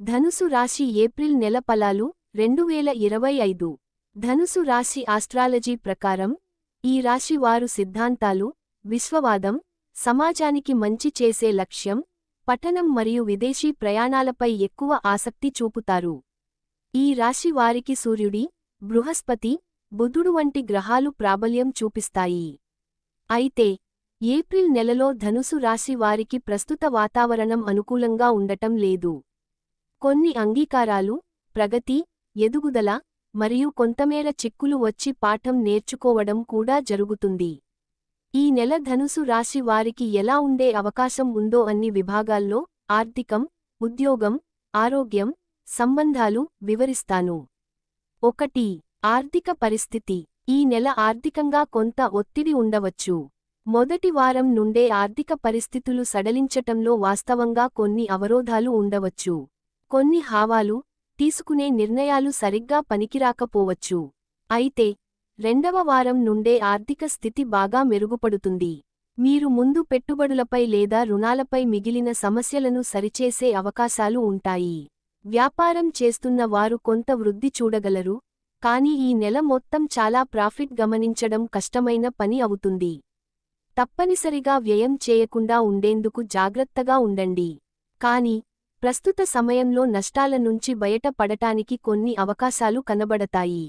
ధనుసు రాశి ఏప్రిల్ నెల ఫలాలు రెండు వేల ఇరవై ఐదు. ధనుసు రాశి ఆస్ట్రాలజీ ప్రకారం ఈ రాశి వారు సిద్ధాంతాలు విశ్వవాదం సమాజానికి మంచి చేసే లక్ష్యం పఠనం మరియు విదేశీ ప్రయాణాలపై ఎక్కువ ఆసక్తి చూపుతారు. ఈ రాశి వారికి సూర్యుడి బృహస్పతి బుధుడు వంటి గ్రహాలు ప్రాబల్యం చూపిస్తాయి. అయితే ఏప్రిల్ నెలలో ధనుసు రాశి వారికి ప్రస్తుత వాతావరణం అనుకూలంగా ఉండటం లేదు. కొన్ని అంగీకారాలు ప్రగతి ఎదుగుదల మరియు కొంతమేర చిక్కులు వచ్చి పాఠం నేర్చుకోవడం కూడా జరుగుతుంది. ఈ నెల ధనుసు రాశి వారికి ఎలా ఉండే అవకాశం ఉందో అన్ని విభాగాల్లో ఆర్థికం ఉద్యోగం ఆరోగ్యం సంబంధాలు వివరిస్తాను. ఒకటి ఆర్థిక పరిస్థితి. ఈ నెల ఆర్థికంగా కొంత ఒత్తిడి ఉండవచ్చు. మొదటి వారం నుండే ఆర్థిక పరిస్థితులు సడలించటంలో వాస్తవంగా కొన్ని అవరోధాలు ఉండవచ్చు. కొన్ని హావాలు తీసుకునే నిర్ణయాలు సరిగ్గా పనికిరాకపోవచ్చు. అయితే రెండవ వారం నుండే ఆర్థిక స్థితి బాగా మెరుగుపడుతుంది. మీరు ముందు పెట్టుబడులపై లేదా రుణాలపై మిగిలిన సమస్యలను సరిచేసే అవకాశాలు ఉంటాయి. వ్యాపారం చేస్తున్న వారు కొంత వృద్ధి చూడగలరు కానీ ఈ నెల మొత్తం చాలా ప్రాఫిట్ గమనించడం కష్టమైన పని అవుతుంది. తప్పనిసరిగా వ్యయం చేయకుండా ఉండేందుకు జాగ్రత్తగా ఉండండి. కాని ప్రస్తుత సమయంలో నష్టాల నుంచి బయటపడటానికి కొన్ని అవకాశాలు కనబడతాయి.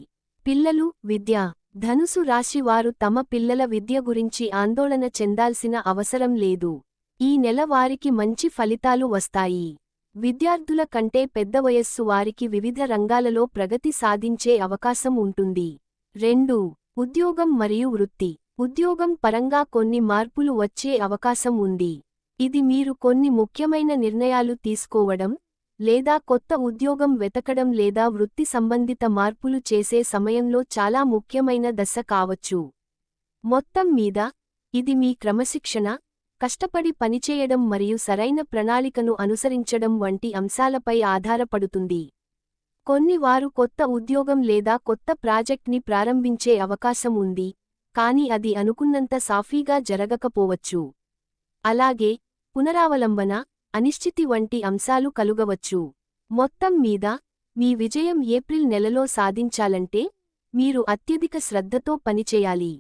పిల్లలు విద్య. ధనుసు రాశి వారు తమ పిల్లల విద్య గురించి ఆందోళన చెందాల్సిన అవసరం లేదు. ఈ నెల వారికి మంచి ఫలితాలు వస్తాయి. విద్యార్థుల కంటే పెద్ద వయస్సు వారికి వివిధ రంగాలలో ప్రగతి సాధించే అవకాశం ఉంటుంది. రెండు. ఉద్యోగం మరియు వృత్తి. ఉద్యోగం పరంగా కొన్ని మార్పులు వచ్చే అవకాశం ఉంది. ఇది మీరు కొన్ని ముఖ్యమైన నిర్ణయాలు తీసుకోవడం లేదా కొత్త ఉద్యోగం వెతకడం లేదా వృత్తి సంబంధిత మార్పులు చేసే సమయంలో చాలా ముఖ్యమైన దశ కావచ్చు. మొత్తం మీద ఇది మీ క్రమశిక్షణ కష్టపడి పనిచేయడం మరియు సరైన ప్రణాళికను అనుసరించడం వంటి అంశాలపై ఆధారపడుతుంది. కొన్ని వారు కొత్త ఉద్యోగం లేదా కొత్త ప్రాజెక్ట్ని ప్రారంభించే అవకాశం ఉంది కాని అది అనుకున్నంత సాఫీగా జరగకపోవచ్చు. అలాగే పునరావలంబన అనిశ్చితి వంటి అంశాలు కలుగవచ్చు. మొత్తం మీద మీ విజయం ఏప్రిల్ నెలలో సాధించాలంటే మీరు అత్యధిక శ్రద్ధతో పనిచేయాలి.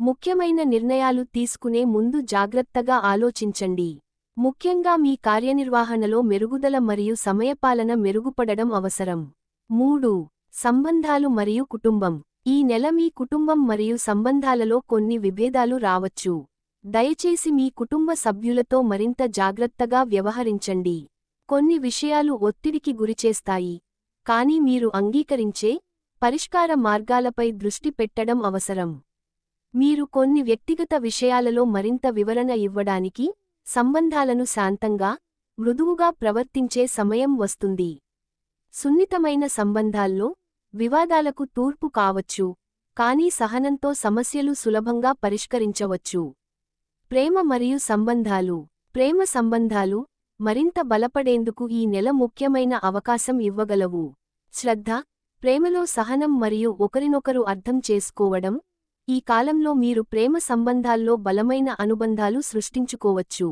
ముఖ్యమైన నిర్ణయాలు తీసుకునే ముందు జాగ్రత్తగా ఆలోచించండి. ముఖ్యంగా మీ కార్యనిర్వహణలో మెరుగుదల మరియు సమయపాలన మెరుగుపడడం అవసరం. మూడు సంబంధాలు మరియు కుటుంబం. ఈ నెల మీ కుటుంబం మరియు సంబంధాలలో కొన్ని విభేదాలు రావచ్చు. దయచేసి మీ కుటుంబ సభ్యులతో మరింత జాగ్రత్తగా వ్యవహరించండి. కొన్ని విషయాలు ఒత్తిడికి గురిచేస్తాయి. కానీ మీరు అంగీకరించే పరిష్కార మార్గాలపై దృష్టి పెట్టడం అవసరం. మీరు కొన్ని వ్యక్తిగత విషయాలలో మరింత వివరణ ఇవ్వడానికి సంబంధాలను శాంతంగా మృదువుగా ప్రవర్తించే సమయం వస్తుంది. సున్నితమైన సంబంధాల్లో వివాదాలకు తూర్పు కావచ్చు కానీ సహనంతో సమస్యలు సులభంగా పరిష్కరించవచ్చు. ప్రేమ మరియు సంబంధాలు. ప్రేమ సంబంధాలు మరింత బలపడేందుకు ఈ నెల ముఖ్యమైన అవకాశం ఇవ్వగలవు. శ్రద్ధ ప్రేమలో సహనం మరియు ఒకరినొకరు అర్థం చేసుకోవడం ఈ కాలంలో మీరు ప్రేమ సంబంధాల్లో బలమైన అనుబంధాలు సృష్టించుకోవచ్చు.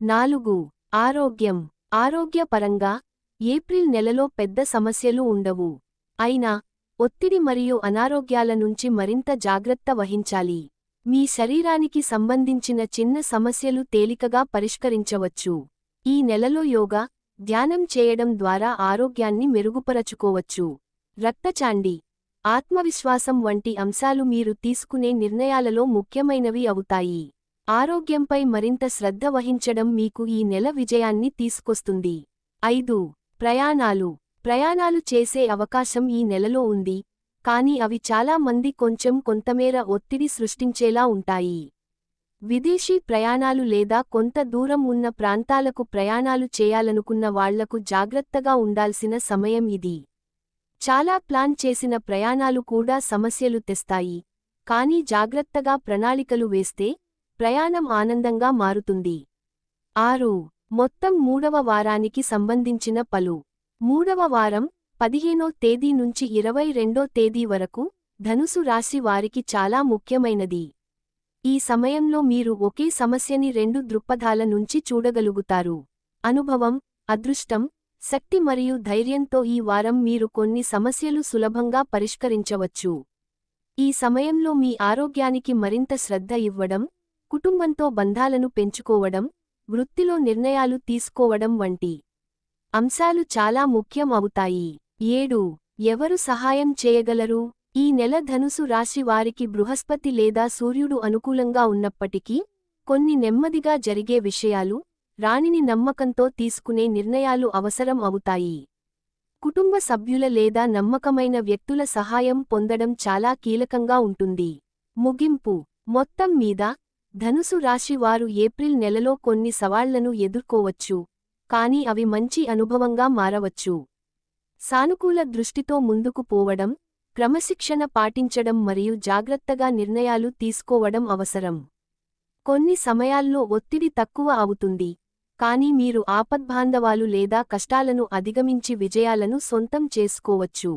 నాలుగు ఆరోగ్యం. ఆరోగ్యపరంగా ఏప్రిల్ నెలలో పెద్ద సమస్యలు ఉండవు. అయినా ఒత్తిడి మరియు అనారోగ్యాల నుంచి మరింత జాగ్రత్త వహించాలి. మీ శరీరానికి సంబంధించిన చిన్న సమస్యలు తేలికగా పరిష్కరించవచ్చు. ఈ నెలలో యోగా ధ్యానం చేయడం ద్వారా ఆరోగ్యాన్ని మెరుగుపరచుకోవచ్చు. రక్తచాండి ఆత్మవిశ్వాసం వంటి అంశాలు మీరు తీసుకునే నిర్ణయాలలో ముఖ్యమైనవి అవుతాయి. ఆరోగ్యంపై మరింత శ్రద్ధ వహించడం మీకు ఈ నెల విజయాన్ని తీసుకొస్తుంది. ఐదు ప్రయాణాలు. ప్రయాణాలు చేసే అవకాశం ఈ నెలలో ఉంది. కాని అవి చాలా మంది కొంచెం కొంతమేర ఒత్తిడి సృష్టించేలా ఉంటాయి. విదేశీ ప్రయాణాలు లేదా కొంత దూరం ఉన్న ప్రాంతాలకు ప్రయాణాలు చేయాలనుకున్న వాళ్ళకు జాగ్రత్తగా ఉండాల్సిన సమయం ఇది. చాలా ప్లాన్ చేసిన ప్రయాణాలు కూడా సమస్యలు తెస్తాయి. కానీ జాగ్రత్తగా ప్రణాళికలు వేస్తే ప్రయాణం ఆనందంగా మారుతుంది. ఆరు. మొత్తం మూడవ వారానికి సంబంధించిన పలు. మూడవ వారం పదిహేనో తేదీ నుంచి ఇరవై రెండో తేదీ వరకు ధనుసు రాశి వారికి చాలా ముఖ్యమైనది. ఈ సమయంలో మీరు ఒకే సమస్యని రెండు దృక్పథాల నుంచి చూడగలుగుతారు. అనుభవం అదృష్టం శక్తి మరియు ధైర్యంతో ఈ వారం మీరు కొన్ని సమస్యలు సులభంగా పరిష్కరించవచ్చు. ఈ సమయంలో మీ ఆరోగ్యానికి మరింత శ్రద్ధ ఇవ్వడం కుటుంబంతో బంధాలను పెంచుకోవడం వృత్తిలో నిర్ణయాలు తీసుకోవడం వంటి అంశాలు చాలా ముఖ్యం అవుతాయి. ఏడు. ఎవరు సహాయం చేయగలరు? ఈ నెల ధనుసు రాశి వారికి బృహస్పతి లేదా సూర్యుడు అనుకూలంగా ఉన్నప్పటికీ కొన్ని నెమ్మదిగా జరిగే విషయాలు రాణిని నమ్మకంతో తీసుకునే నిర్ణయాలు అవసరం అవుతాయి. కుటుంబ సభ్యుల లేదా నమ్మకమైన వ్యక్తుల సహాయం పొందడం చాలా కీలకంగా ఉంటుంది. ముగింపు. మొత్తం మీద ధనుసు రాశి వారు ఏప్రిల్ నెలలో కొన్ని సవాళ్ళను ఎదుర్కోవచ్చు కానీ అవి మంచి అనుభవంగా మారవచ్చు. సానుకూల దృష్టితో ముందుకు పోవడం క్రమశిక్షణ పాటించడం మరియు జాగ్రత్తగా నిర్ణయాలు తీసుకోవడం అవసరం. కొన్ని సమయాల్లో ఒత్తిడి తక్కువ అవుతుంది కానీ మీరు ఆపద్బాంధవాలు లేదా కష్టాలను అధిగమించి విజయాలను సొంతం చేసుకోవచ్చు.